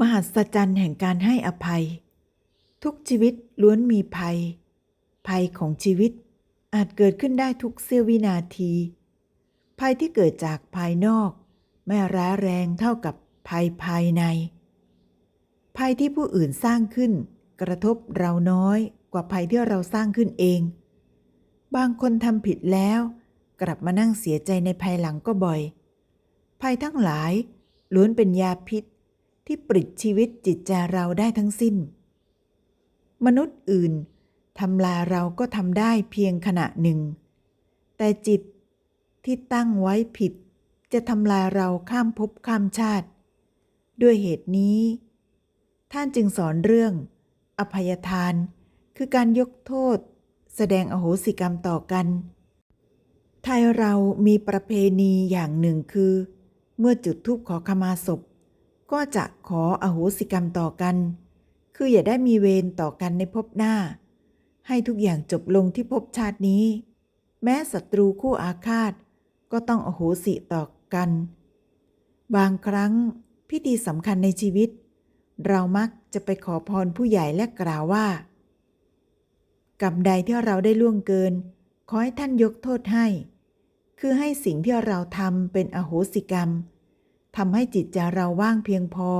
มหัศจรรย์แห่งการให้อภัย ทุกชีวิตล้วนมีภัย ภัยของชีวิตอาจเกิดขึ้นได้ทุกเสี้ยววินาที ภัยที่เกิดจากภายนอก ไม่ร้ายแรงเท่ากับภัยภายใน ภัยที่ผู้อื่นสร้างขึ้น กระทบเราน้อยกว่าภัยที่เราสร้างขึ้นเอง บางคนทำผิดแล้ว กลับมานั่งเสียใจในภายหลังก็บ่อย ภัยทั้งหลายล้วนเป็นยาพิษ ที่ปลิดชีวิตจิตใจเราได้ทั้งสิ้น มนุษย์อื่นทำลายเราก็ทำได้เพียงขณะหนึ่ง แต่จิตที่ตั้งไว้ผิดจะทำลายเราข้ามภพข้ามชาติ ด้วยเหตุนี้ ท่านจึงสอนเรื่อง อภัยทาน คือการยกโทษ แสดงอโหสิกรรมต่อกัน ไทยเรามีประเพณีอย่างหนึ่งคือ เมื่อจุดธูปขอขมาศพ ก็จะขออโหสิกรรมต่อกัน คืออย่าได้มีเวรต่อกันในภพหน้า ให้ทุกอย่างจบลงที่ภพชาตินี้ แม้ศัตรูคู่อาฆาต ก็ต้องอโหสิต่อกัน บางครั้งพิธีสำคัญในชีวิต เรามักจะไปขอพรผู้ใหญ่และกล่าวว่ากรรมใดที่เราได้ล่วงเกิน ขอให้ท่านยกโทษให้ คือให้สิ่งที่เราทำเป็นอโหสิกรรม ทำให้จิตใจเราว่างเพียงพอ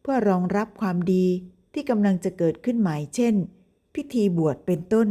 เพื่อรองรับความดีที่กำลังจะเกิดขึ้นใหม่เช่น พิธีบวชเป็นต้น